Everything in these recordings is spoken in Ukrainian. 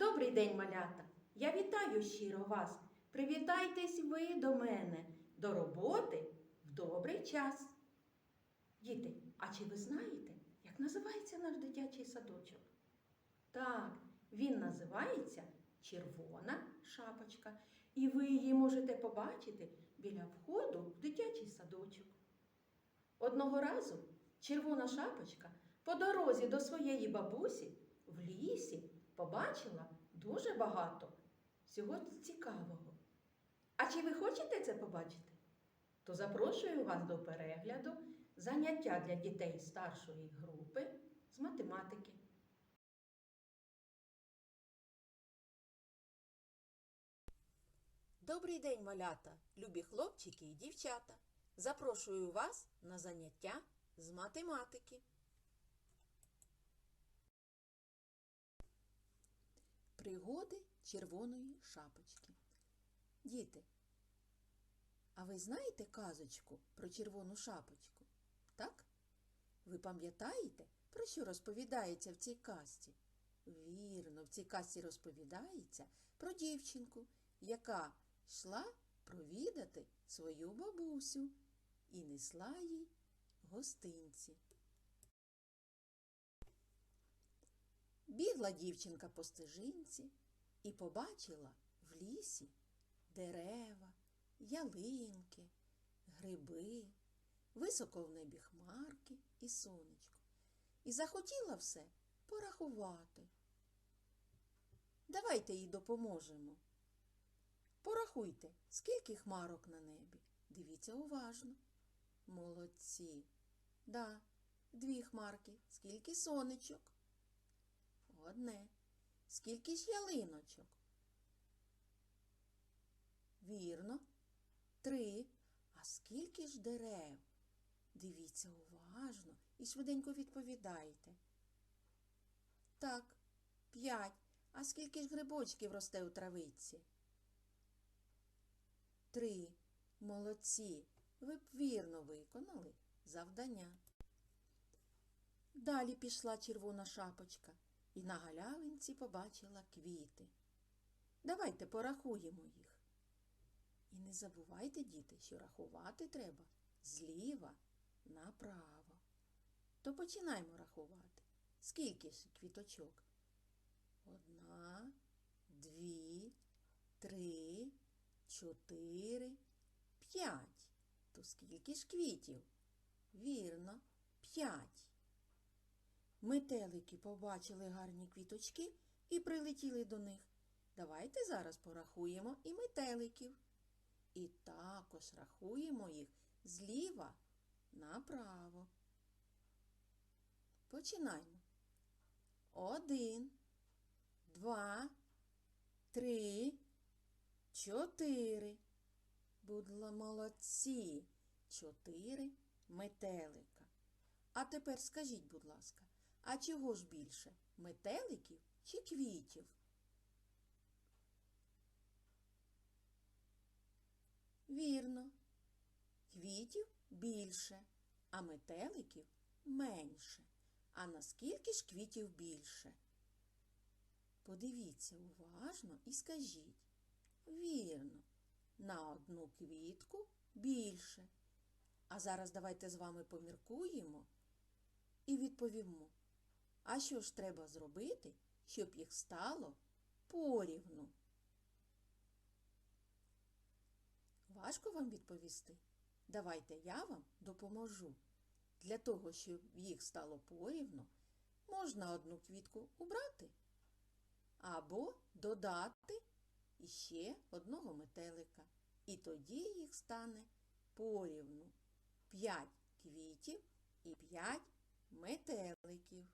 Добрий день, малята! Я вітаю щиро вас. Привітайтесь ви до мене до роботи в добрий час. Діти, а чи ви знаєте, як називається наш дитячий садочок? Так, він називається Червона шапочка. І ви її можете побачити біля входу в дитячий садочок. Одного разу червона шапочка по дорозі до своєї бабусі в лісі побачила дуже багато всього цікавого. А чи ви хочете це побачити? То запрошую вас до перегляду заняття для дітей старшої групи з математики. Добрий день, малята, любі хлопчики і дівчата. Запрошую вас на заняття з математики. Пригоди червоної шапочки. Діти, а ви знаєте казочку про червону шапочку? Так? Ви пам'ятаєте, про що розповідається в цій казці? Вірно, в цій казці розповідається про дівчинку, яка йшла провідати свою бабусю і несла їй гостинці. Бігла дівчинка по стежинці і побачила в лісі дерева, ялинки, гриби, високо в небі хмарки і сонечко. І захотіла все порахувати. Давайте їй допоможемо. Порахуйте, скільки хмарок на небі. Дивіться уважно. Молодці. Да, дві хмарки. Скільки сонечок? Одне. Скільки ж ялиночок? Вірно. Три. А скільки ж дерев? Дивіться уважно і швиденько відповідайте. Так, п'ять. А скільки ж грибочків росте у травиці? Три. Молодці. Ви б вірно виконали завдання. Далі пішла червона шапочка і на галявинці побачила квіти. Давайте порахуємо їх. І не забувайте, діти, що рахувати треба зліва направо. То починаємо рахувати. Скільки ж квіточок? Одна, дві, три, чотири, п'ять. То скільки ж квітів? Вірно, п'ять. Метелики побачили гарні квіточки і прилетіли до них. Давайте зараз порахуємо і метеликів. І також рахуємо їх зліва направо. Починаємо. Один, два, три, чотири. Будьмо молодці. Чотири метелика. А тепер скажіть, будь ласка, а чого ж більше? Метеликів чи квітів? Вірно. Квітів більше, а метеликів менше. А наскільки ж квітів більше? Подивіться уважно і скажіть. Вірно, на одну квітку більше. А зараз давайте з вами поміркуємо і відповімо. А що ж треба зробити, щоб їх стало порівну? Важко вам відповісти? Давайте я вам допоможу. Для того, щоб їх стало порівну, можна одну квітку убрати або додати іще одного метелика. І тоді їх стане порівну. П'ять квітів і п'ять метеликів.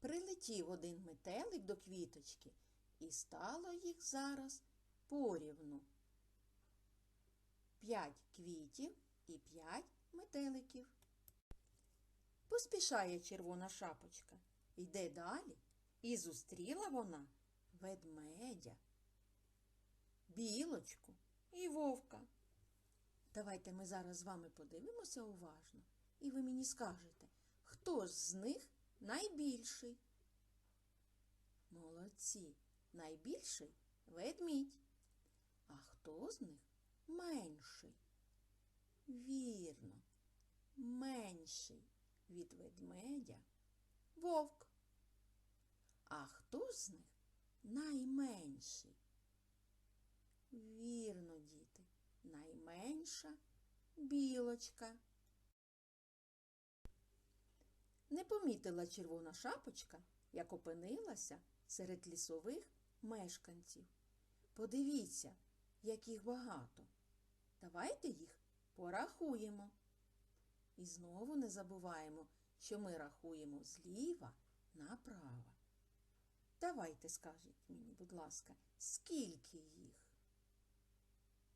Прилетів один метелик до квіточки, і стало їх зараз порівну. П'ять квітів і п'ять метеликів. Поспішає червона шапочка. Йде далі, і зустріла вона ведмедя, білочку і вовка. Давайте ми зараз з вами подивимося уважно, і ви мені скажете, хто з них найбільший? Молодці. Найбільший ведмідь. А хто з них менший? Вірно, менший від ведмедя вовк. А хто з них найменший? Вірно, діти, найменша білочка. Не помітила червона шапочка, як опинилася серед лісових мешканців. Подивіться, як їх багато. Давайте їх порахуємо. І знову не забуваємо, що ми рахуємо зліва направо. Давайте скажіть мені, будь ласка, скільки їх?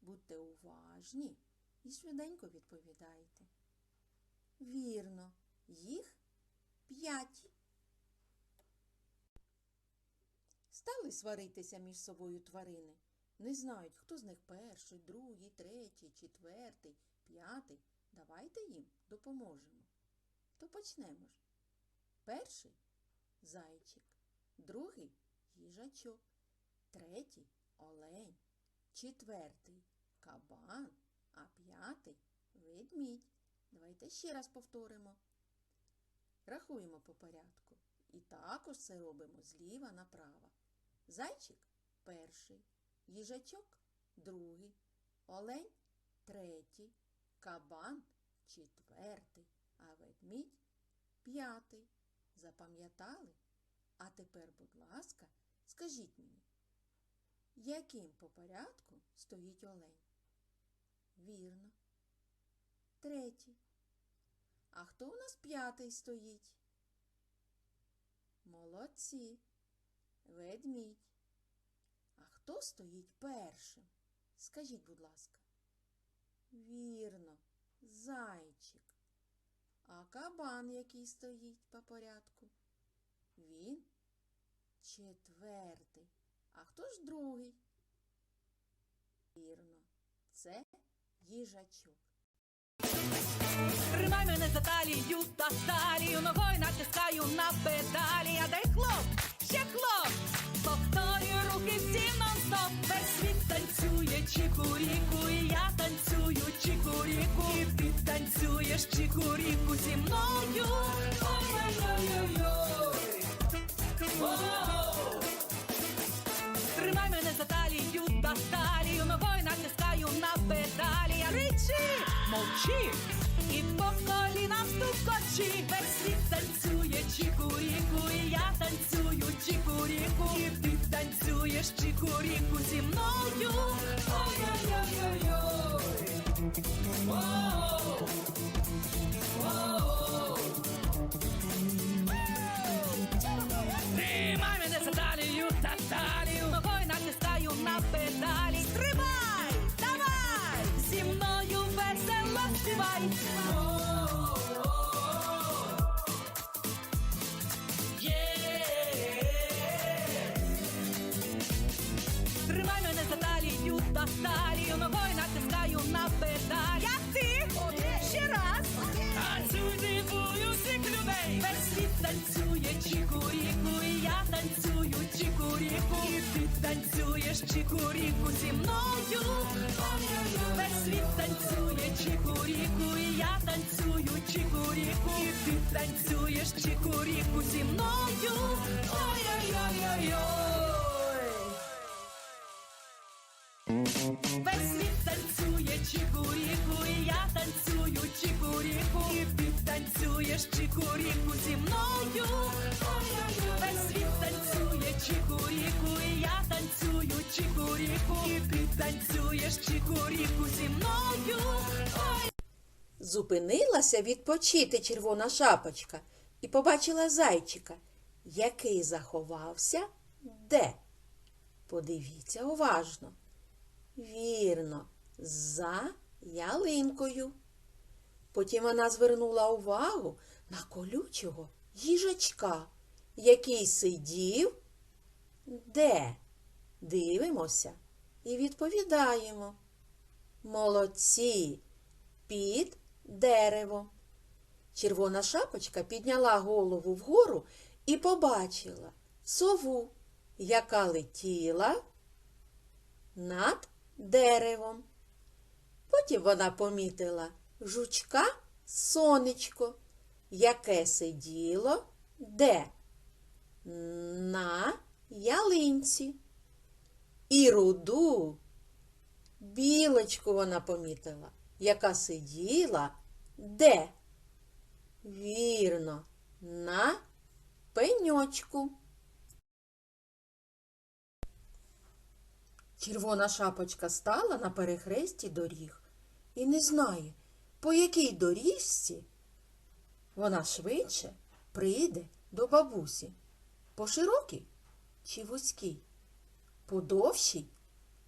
Будьте уважні і швиденько відповідайте. Вірно, їх п'ять. Стали сваритися між собою тварини. Не знають, хто з них перший, другий, третій, четвертий, п'ятий. Давайте їм допоможемо. То почнемо ж. Перший зайчик, другий їжачок, третій олень, четвертий кабан, а п'ятий ведмідь. Давайте ще раз повторимо. Рахуємо по порядку. І також це робимо зліва направо. Зайчик перший, їжачок другий, олень третій, кабан четвертий, а ведмідь п'ятий. Запам'ятали? А тепер, будь ласка, скажіть мені, яким по порядку стоїть олень? Вірно. Третій. А хто у нас п'ятий стоїть? Молодці. Ведмідь. А хто стоїть першим? Скажіть, будь ласка. Вірно, зайчик. А кабан, який стоїть по порядку? Він четвертий. А хто ж другий? Вірно, це їжачок. Тримай мене за талію та талію, ногою натискаю на педалі. А дай хлоп, ще хлоп, повторюю руки всі нон-стоп. Весь світ танцює чікуріку, і я танцюю чікуріку. І ти танцюєш чікуріку зі мною. fight. Чікуріку зі мною. Весь світ танцює чікуріку, і я танцюю чікуріку. І ти танцюєш чікуріку зі мною. Ой-ой-ой-ой-ой. Весь світ танцює чікуріку, і я танцюю чікуріку. І ти танцюєш чікуріку зі мною. Весь світ танцює чікуріку, і я танцюю. І ти танцюєш чікуріку зі мною. Ой. Зупинилася відпочити червона шапочка і побачила зайчика, який заховався де? Подивіться уважно. Вірно, за ялинкою. Потім вона звернула увагу на колючого їжачка, який сидів де? Дивимося і відповідаємо. Молодці, під деревом. Червона шапочка підняла голову вгору і побачила сову, яка летіла над деревом. Потім вона помітила жучка сонечко, яке сиділо де? На ялинці. І руду білочку вона помітила, яка сиділа де? Вірно, на пеньочку. Червона шапочка стала на перехресті доріг і не знає, по якій доріжці вона швидше прийде до бабусі. По широкій чи вузькій? По довшій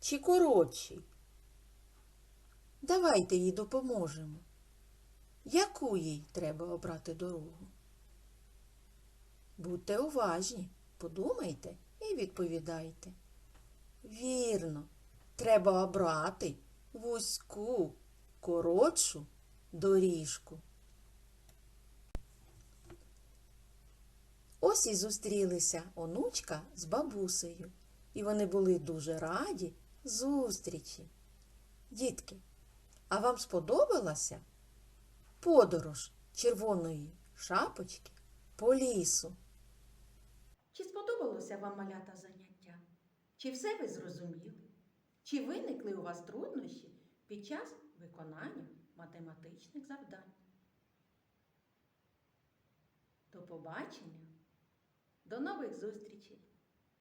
чи коротшій? Давайте їй допоможемо. Яку їй треба обрати дорогу? Будьте уважні, подумайте і відповідайте. Вірно, треба обрати вузьку, коротшу доріжку. Ось і зустрілися онучка з бабусею, і вони були дуже раді зустрічі. Дітки, а вам сподобалася подорож червоної шапочки по лісу? Чи сподобалося вам малята заняття? Чи все ви зрозуміли? Чи виникли у вас труднощі під час виконання математичних завдань? До побачення! До нових зустрічей!